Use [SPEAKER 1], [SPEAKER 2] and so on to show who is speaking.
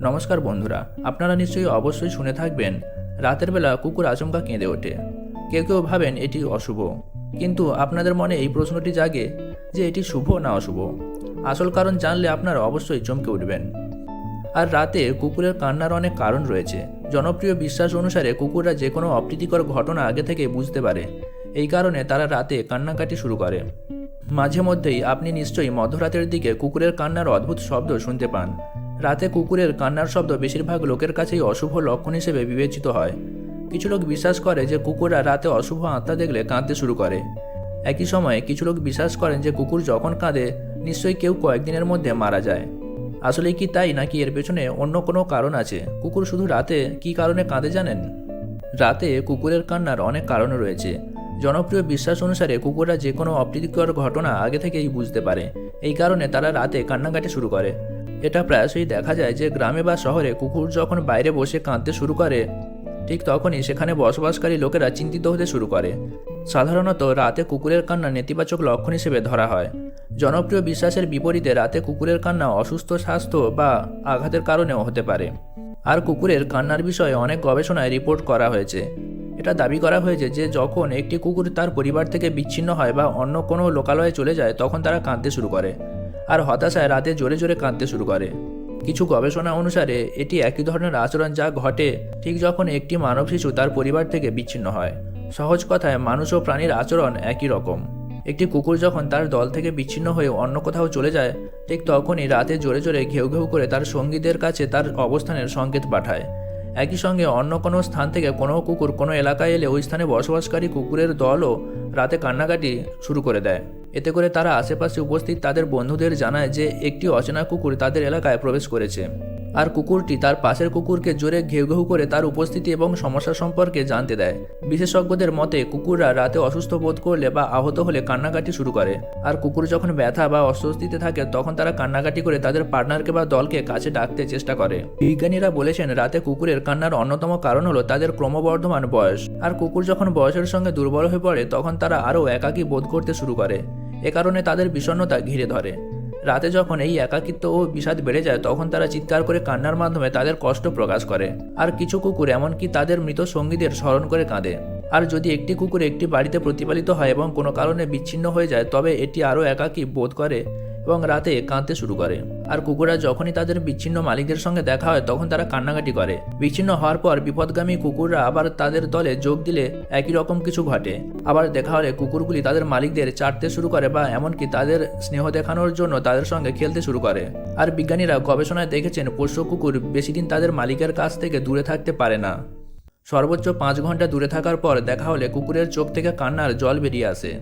[SPEAKER 1] নমস্কার বন্ধুরা, আপনারা নিশ্চয়ই অবশ্যই শুনে থাকবেন, রাতের বেলা কুকুর আচমকা কেঁদে ওঠে। কেউ কেউ ভাবেন এটি অশুভ, কিন্তু আপনাদের মনে এই প্রশ্নটি জাগে যে এটি শুভ না অশুভ? আসল কারণ জানলে আপনারা অবশ্যই চমকে উঠবেন। আর রাতে কুকুরের কান্নার অনেক কারণ রয়েছে। জনপ্রিয় বিশ্বাস অনুসারে কুকুররা যে কোনো অপ্রীতিকর ঘটনা আগে থেকে বুঝতে পারে। এই কারণে তারা রাতে কান্নাকাটি শুরু করে। মাঝে মধ্যেই আপনি নিশ্চয়ই মধ্যরাতের দিকে কুকুরের কান্নার অদ্ভুত শব্দ শুনতে পান। রাতে কুকুরের কান্নার শব্দ বেশিরভাগ লোকের কাছেই অশুভ লক্ষণ হিসেবে বিবেচিত হয়। কিছু লোক বিশ্বাস করে যে কুকুররা রাতে অশুভ আত্মা দেখলে কাঁদতে শুরু করে। একই সময়ে কিছু লোক বিশ্বাস করেন যে কুকুর যখন কাঁদে, নিশ্চয়ই কেউ কয়েকদিনের মধ্যে মারা যায়। আসলে কি তাই নাকি এর পেছনে অন্য কোনো কারণ আছে? কুকুর শুধু রাতে কি কারণে কাঁদে জানেন? রাতে কুকুরের কান্নার অনেক কারণ রয়েছে। জনপ্রিয় বিশ্বাস অনুসারে কুকুররা যে কোনো অপ্রীতিকর ঘটনা আগে থেকেই বুঝতে পারে। এই কারণে তারা রাতে কান্নাকাটি শুরু করে। এটা প্রায়শই দেখা যায় যে গ্রামে বা শহরে কুকুর যখন বাইরে বসে কাঁদতে শুরু করে, ঠিক তখনই সেখানে বসবাসকারী লোকেরা চিন্তিত হতে শুরু করে। সাধারণত রাতে কুকুরের কান্না নেতিবাচক লক্ষণ হিসেবে ধরা হয়। জনপ্রিয় বিশ্বাসের বিপরীতে রাতে কুকুরের কান্না অসুস্থ স্বাস্থ্য বা আঘাতের কারণেও হতে পারে। আর কুকুরের কান্নার বিষয়ে অনেক গবেষণায় রিপোর্ট করা হয়েছে। এটা দাবি করা হয়েছে যে যখন একটি কুকুর তার পরিবার থেকে বিচ্ছিন্ন হয় বা অন্য কোনো লোকালয়ে চলে যায়, তখন তারা কাঁদতে শুরু করে। আর হতাশায় রাতে জোরে জোরে কাঁদতে শুরু করে। কিছু গবেষণা অনুসারে, এটি একই ধরনের আচরণ যা ঘটে ঠিক যখন একটি মানব শিশু তার পরিবার থেকে বিচ্ছিন্ন হয়। সহজ কথায়, মানুষ ও প্রাণীর আচরণ একই রকম। একটি কুকুর যখন তার দল থেকে বিচ্ছিন্ন হয়ে অন্য কোথাও চলে যায়, ঠিক তখনই রাতে জোরে জোরে ঘেউ ঘেউ করে তার সঙ্গীদের কাছে তার অবস্থানের সংকেত পাঠায়। একই সঙ্গে অন্য কোনো স্থান থেকে কোনো কুকুর কোনো এলাকায় এলে ওই স্থানে বসবাসকারী কুকুরের দলও রাতে কান্নাকাটি শুরু করে দেয়। এতে করে তারা আশেপাশে উপস্থিত তাদের বন্ধুদের জানায় যে একটি অচেনা কুকুর তাদের এলাকায় প্রবেশ করেছে। আর কুকুরটি তার পাশের কুকুরকে জোরে ঘেউ ঘেউ করে তার উপস্থিতি এবং সমস্যা সম্পর্কে জানতে দেয়। বিশেষজ্ঞদের মতে, কুকুররা রাতে অসুস্থ বোধ করলে বা আহত হলে কান্নাকাটি শুরু করে। আর কুকুর যখন ব্যথা বা অস্বস্তিতে থাকে, তখন তারা কান্নাকাটি করে তাদের পার্টনারকে বা দলকে কাছে ডাকতে চেষ্টা করে। বিজ্ঞানীরা বলেছেন, রাতে কুকুরের কান্নার অন্যতম কারণ হলো তাদের ক্রমবর্ধমান বয়স। আর কুকুর যখন বয়সের সঙ্গে দুর্বল হয়ে পড়ে, তখন তারা আরও একাকী বোধ করতে শুরু করে। এ কারণে তাদের বিষণ্ণতা ঘিরে ধরে। রাতে যখন এই একাকিত্ব ও বিষাদ বেড়ে যায়, তখন তারা চিৎকার করে কান্নার মাধ্যমে তাদের কষ্ট প্রকাশ করে। আর কিছু কুকুর, এমনকি তাদের মৃত সঙ্গীদের স্মরণ করে কাঁদে। আর যদি একটি কুকুর একটি বাড়িতে প্রতিপালিত হয় এবং কোনো কারণে বিচ্ছিন্ন হয়ে যায়, তবে এটি আরও একাকী বোধ করে এবং রাতে কাঁদতে শুরু করে। আর কুকুররা যখনই তাদের বিচ্ছিন্ন মালিকদের সঙ্গে দেখা হয়, তখন তারা কান্নাকাটি করে। বিচ্ছিন্ন হওয়ার পর বিপদগামী কুকুররা আবার তাদের দলে যোগ দিলে একই রকম কিছু ঘটে। আবার দেখা হলে কুকুরগুলি তাদের মালিকদের চাটতে শুরু করে বা এমনকি তাদের স্নেহ দেখানোর জন্য তাদের সঙ্গে খেলতে শুরু করে। আর বিজ্ঞানীরা গবেষণায় দেখেছেন, পোষ্য কুকুর বেশি দিন তাদের মালিকের কাছ থেকে দূরে থাকতে পারে না। সর্বোচ্চ পাঁচ ঘণ্টা দূরে থাকার পর দেখা হলে কুকুরের চোখ থেকে কান্নার জল বেরিয়ে আসে।